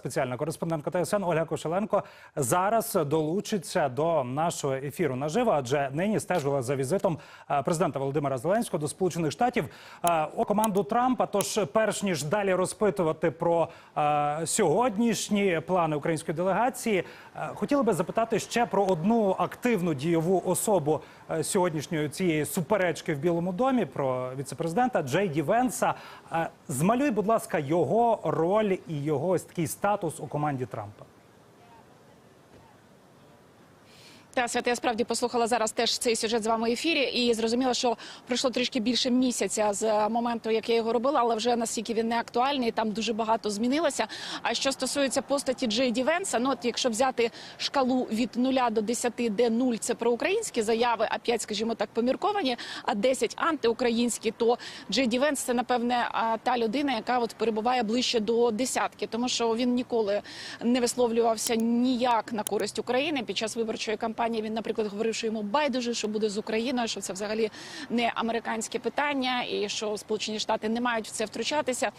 спеціальна кореспондентка ТСН Ольга Кошеленко зараз долучиться до нашого ефіру наживо, адже нині стежила за візитом е, президента Володимира Зеленського до Сполучених Штатів е, у команду Трампа. Тож, перш ніж далі розпитувати про е, сьогоднішні плани української делегації, хотіли би запитати ще про одну активну дієву особу сьогоднішньої цієї суперечки в Білому домі про віцепрезидента Джей Ді Венса. Змалюй, будь ласка, його роль і його ось такий статус у команді Трампа. Та свята, я справді послухала зараз теж цей сюжет з вами в ефірі, і зрозуміла, що пройшло трішки більше місяця з моменту, як я його робила, але вже настільки він не актуальний. Там дуже багато змінилося. А що стосується постаті Джей Ді Венса, ну от якщо взяти шкалу від 0 до 10, де 0 – це проукраїнські заяви, а 5, скажімо так, помірковані, а 10 – антиукраїнські, то Джей Ді Венс – це напевне та людина, яка от перебуває ближче до десятки, тому що він ніколи не висловлювався ніяк на користь України під час виборчої кампанії. Він, наприклад, говорив, що йому байдуже, що буде з Україною, що це взагалі не американське питання, і що Сполучені Штати не мають в це втручатися.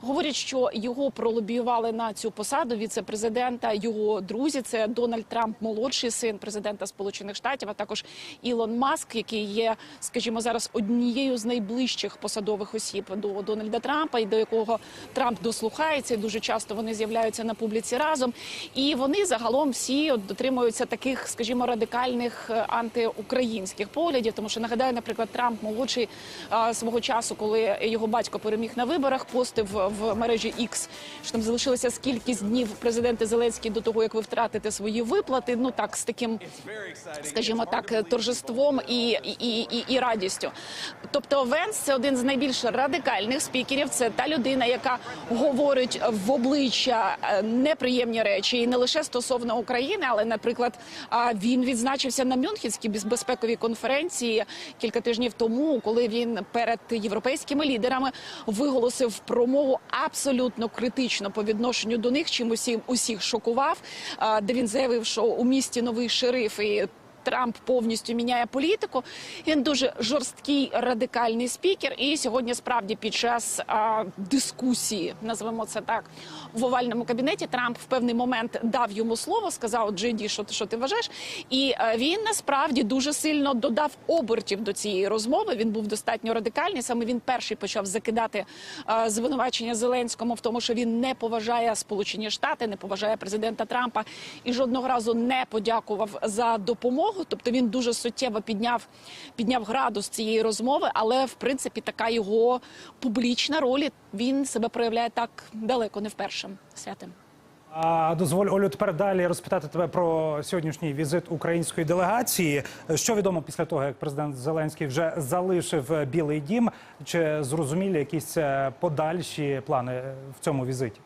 Говорять, що його пролобіювали на цю посаду віце-президента. Його друзі це Дональд Трамп, молодший син президента Сполучених Штатів, а також Ілон Маск, який є, скажімо, зараз однією з найближчих посадових осіб до Дональда Трампа, і до якого Трамп дослухається. І дуже часто вони з'являються на публіці разом. І вони загалом всі дотримуються таких, скажімо, радикальних е, антиукраїнських поглядів. Тому що нагадаю, наприклад, Трамп молодший свого часу, коли його батько переміг на виборах, постив в мережі X, що там залишилося скількись днів президента Зеленський до того, як ви втратите свої виплати. Ну так з таким, скажімо так, торжеством і, і, і, і радістю. Тобто, Венс це один з найбільш радикальних спікерів. Це та людина, яка говорить в обличчя е, неприємні речі, і не лише стосовно України, але, наприклад, а, він відзначився на Мюнхенській безпековій конференції кілька тижнів тому, коли він перед європейськими лідерами виголосив промову абсолютно критично по відношенню до них, чим усім усіх шокував, де він заявив, що у місті новий шериф і. Трамп повністю міняє політику. Він дуже жорсткий радикальний спікер. І сьогодні справді під час а, дискусії, назвемо це так, в овальному кабінеті Трамп в певний момент дав йому слово, сказав Джейді, що ти що ти вважаєш. І а, він насправді дуже сильно додав обертів до цієї розмови. Він був достатньо радикальний. Саме він перший почав закидати а, звинувачення Зеленському в тому, що він не поважає Сполучені Штати, не поважає президента Трампа і жодного разу не подякував за допомогу. Тобто він дуже суттєво підняв підняв градус цієї розмови, але в принципі така його публічна роль. Він себе проявляє так далеко не вперше. Святим. А дозволь Олю тепер далі розпитати тебе про сьогоднішній візит української делегації. Що відомо після того, як президент Зеленський вже залишив Білий Дім? Чи зрозумілі якісь е, подальші плани в цьому візиті?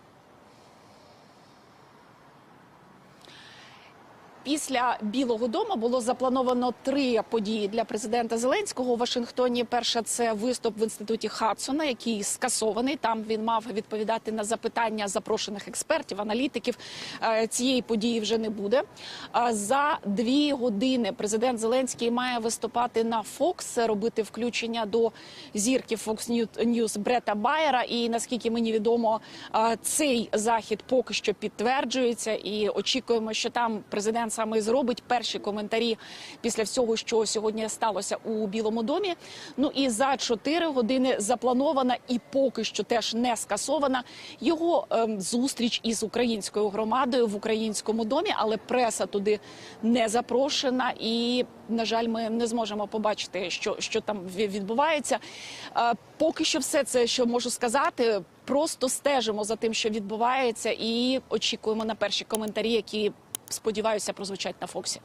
Після Білого Дому було заплановано три події для президента Зеленського у Вашингтоні. Перша це виступ в інституті Хадсона, який скасований. Там він мав відповідати на запитання запрошених експертів, аналітиків. Е, Цієї події вже не буде. За дві години президент Зеленський має виступати на Фокс, робити включення до зірки Fox News Брета Байера. І наскільки мені відомо, е, цей захід поки що підтверджується, і очікуємо, що там президент саме і зробить перші коментарі після всього, що сьогодні сталося у Білому домі. Ну і за чотири години запланована і поки що теж не скасована його ем, зустріч із українською громадою в українському домі, але преса туди не запрошена. І на жаль, ми не зможемо побачити, що, що там відбувається. Е, поки що, все це, що можу сказати. Просто стежимо за тим, що відбувається, і очікуємо на перші коментарі, які сподіваюся прозвучать на Фоксі.